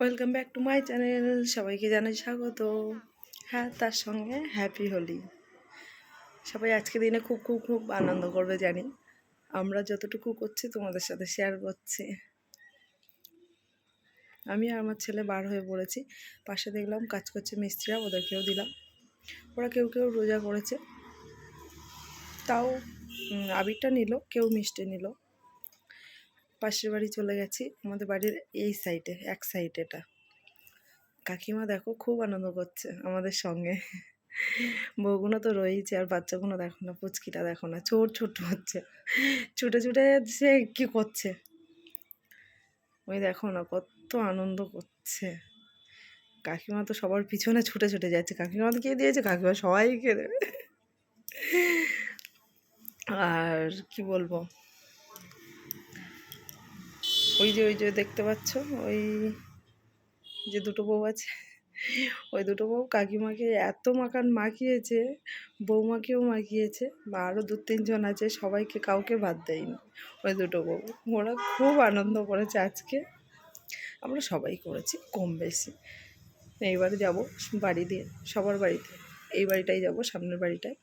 Welcome back to my channel সবাইকে জানাই স্বাগত। হ্যাঁ তার সঙ্গে হ্যাপি হোলি। সবাই আজকে দিনে খুব খুব খুব আনন্দ করবে, জানি। আমরা যতটুকু করছি, তোমাদের সাথে শেয়ার করছি। আমি আর আমার ছেলে বার হয়ে পড়েছি। পাশে দেখলাম কাজ করছে মিস্ত্রিরা, ওদেরকেও দিলাম। ওরা কেউ কেউ রোজা করেছে। তাও আবিরটা নিল, কেউ মিষ্টি নিল। পাশের বাড়ি চলে গেছি, আমাদের বাড়ির এই সাইডে এক সাইড এটা। কাকিমা দেখো খুব আনন্দ করছে আমাদের সঙ্গে। বউগুলো তো রয়েছে আর বাচ্চাগুলো দেখো না, পুচকিটা দেখো না ছোট ছোট হচ্ছে। ছুটে ছুটে সে কি করছে? ওই দেখো না, কত আনন্দ করছে। কাকিমা তো সবার পিছনে ছুটে ছুটে যাচ্ছে। কাকিমা তো কে দিয়েছে? কাকিমা সবাই সবাইকে দেবে। আর কি বলব? ওই যে ওই যে দেখতে পাচ্ছ? ওই যে দুটো বউ আছে। ওই দুটো বউ কাকিমাকে এত মাখান মাখিয়েছে, বৌমাকেও মাখিয়েছে, বা আরও দু তিনজন আছে, সবাইকে কাউকে বাদ দেয়নি ওই দুটো বউ। ওরা খুব আনন্দ করেছে আজকে। আমরা সবাই করেছি, কম বেশি। এইবারে যাব বাড়ি দিয়ে, সবার বাড়িতে। এই বাড়িটাই যাব, সামনের বাড়িটায়।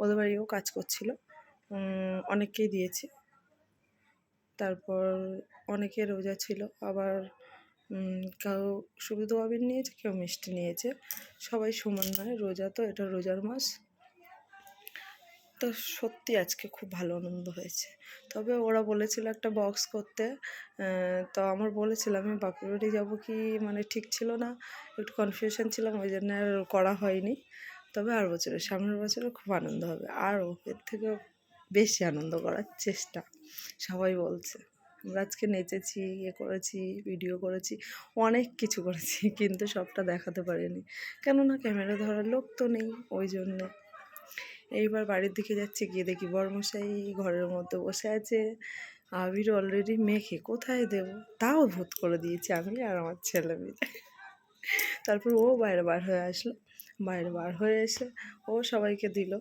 ওদের বাড়িও কাজ করছিল। অনেককেই দিয়েছি। তারপর অনেকে রোজা ছিল, আবার কেউ সুবিধা আবির নিয়েছে, কেউ মিষ্টি নিয়েছে। সবাই সমান নয়, রোজা তো এটা রোজার মাস। তো সত্যি আজকে খুব ভালো আনন্দ হয়েছে। তবে ওরা বলেছিল একটা বক্স করতে। তো আমার বলেছিলাম আমি বাপের বাড়ি যাব কি মানে ঠিক ছিল না, একটু কনফিউশন ছিলাম ওই জন্য আর করা হয়নি। তবে আর বছরে সামনের বছরে খুব আনন্দ হবে। আরও এর থেকে বেশি আনন্দ করার চেষ্টা, সবাই বলছে। আমরা আজকে নেচেছি ইয়ে করেছি ভিডিও করেছি, অনেক কিছু করেছি, কিন্তু সবটা দেখাতে পারিনি। কেননা ক্যামেরা ধরার লোক তো নেই ওই জন্যে। এইবার বাড়ির দিকে যাচ্ছি, গিয়ে দেখি বরমশাই ঘরের মধ্যে বসে আছে। আবির অলরেডি মেখে কোথায় দেব? তাও ভূত করে দিয়েছি আমি আর আমার ছেলে মিলে তারপর ও বাইরে বার হয়ে আসলো। বাইরে বার হয়ে এসে ও সবাইকে দিল।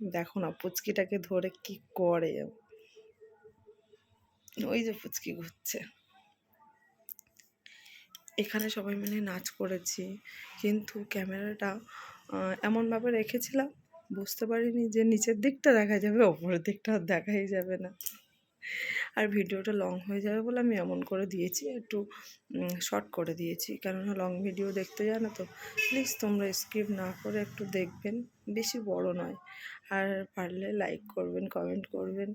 দেখো না, পুচকিটাকে ধরে কি করে? ওই যে পুচকি ঘুরছে। এখানে সবাই মিলে নাচ করেছি, কিন্তু ক্যামেরাটা এমনভাবে রেখেছিলাম, বুঝতে পারিনি যে নিচের দিকটা দেখা যাবে, ওপরের দিকটা দেখাই যাবে না। আর ভিডিওটা লং হয়ে যাবে বলে আমি এমন করে দিয়েছি, একটু শর্ট করে দিয়েছি। কেননা লং ভিডিও দেখতে যায় না তো প্লিজ তোমরা স্কিপ না করে একটু দেখবেন, বেশি বড় নয়। আর পারলে লাইক করবেন কমেন্ট করবেন।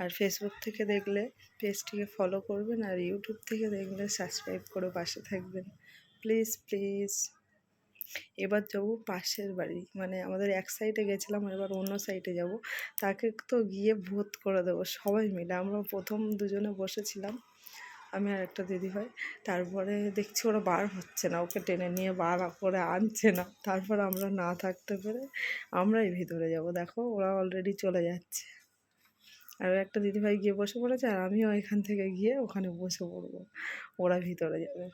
আর ফেসবুক থেকে দেখলে পেজটিকে ফলো করবেন, আর ইউটিউব থেকে দেখলে সাবস্ক্রাইব করে পাশে থাকবেন। প্লিজ প্লিজ এবার যাব পাশের বাড়ি। মানে আমাদের এক সাইডে গেছিলাম, এবার অন্য সাইডে যাব। তাকে তো গিয়ে ভূত করে দেবো, সবাই মিলে। আমরা প্রথম দুজনে বসেছিলাম, আমি আর একটা দিদি ভাই। তারপরে দেখছি ওরা বার হচ্ছে না, ওকে টেনে নিয়ে বার করে আনছে না। তারপর আমরা না থাকতে পেরে আমরাই ভিতরে যাব। দেখো, ওরা অলরেডি চলে যাচ্ছে। আর একটা দিদিভাই গিয়ে বসে পড়েছে, আর আমিও এখান থেকে গিয়ে ওখানে বসে পড়ব। ওরা ভিতরে যাবে।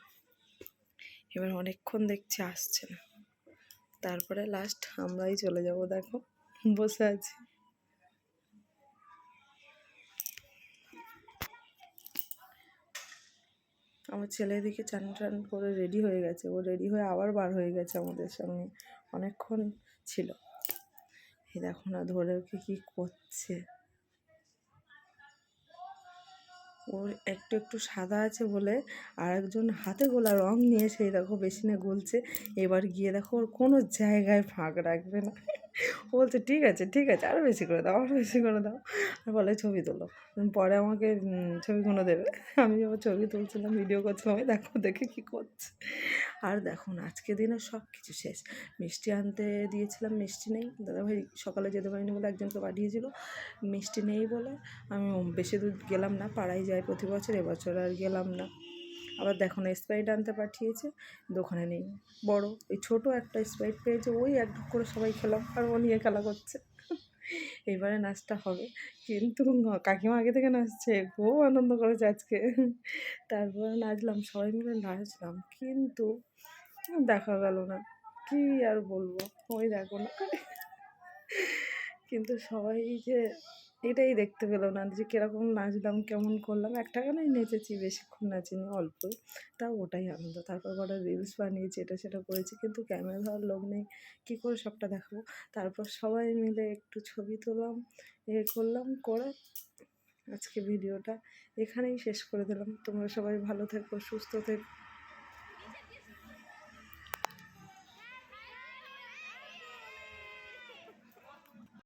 এবার অনেকক্ষণ দেখছি আসছে না। তারপরে লাস্ট আমরাই চলে যাব, দেখো। বসে আছি। আমার ছেলে এদিকে চান টান করে রেডি হয়ে গেছে। ও রেডি হয়ে আবার বার হয়ে গেছে আমাদের সামনে। অনেকক্ষণ ছিল। এই দেখো না, ধরে ওকে কী করছে। ওর একটু একটু সাদা আছে বলে আর একজন হাতে গোলা রং নিয়ে সেই দেখো বেশি না গলছে। এবার গিয়ে দেখো ওর কোনো জায়গায় ফাঁক রাখবে না। ও বলছে, ঠিক আছে ঠিক আছে আরও বেশি করে দাও আরও বেশি করে দাও। আর বলে, ছবি তোলো। পরে আমাকে ছবিগুলো দেবে। আমি যখন ছবি তুলছিলাম, ভিডিও করছিলাম। আমি দেখো, দেখে কী করছে। আর দেখো না আজকে দিনে সব কিছু শেষ। মিষ্টি আনতে দিয়েছিলাম, মিষ্টি নেই। দাদাভাই সকালে যেতে পারিনি বলে একজনকে পাঠিয়েছিল। মিষ্টি নেই বলে আমি বেশি দূর গেলাম না, পাড়ায় যাই প্রতি বছর, এবছর আর গেলাম না। আবার দেখো না স্প্রাইট আনতে পাঠিয়েছে, দোকানে নেই। বড়, ওই ছোট একটা স্প্রাইট পেয়েছে, ওই এক ঢুক করে সবাই খেলাম, আর ও নিয়ে খেলা করছে। এবারে নাচটা হবে। কিন্তু কাকিমা আগে থেকে নাচছে খুব আনন্দ করেছে আজকে। তারপরে নাচলাম, সবাই মিলে নাচলাম, কিন্তু দেখা গেল না। কি আর বলব? ওই দেখো না। কিন্তু সবাই যে এটাই দেখতে পেল না যে কীরকম নাচলাম, কেমন করলাম। একটা গানেই নেচেছি, বেশিক্ষণ নাচিনি, অল্পই। তাও ওটাই আনন্দ। তারপর কটা রিলস বানিয়েছি, এটা সেটা করেছি, কিন্তু ক্যামেরা ধরার লোক নেই। কী করে সবটা দেখাবো? তারপর সবাই মিলে একটু ছবি তুললাম এ করলাম, করে আজকে ভিডিওটা এখানেই শেষ করে দিলাম। তোমরা সবাই ভালো থেকো, সুস্থ থেকো।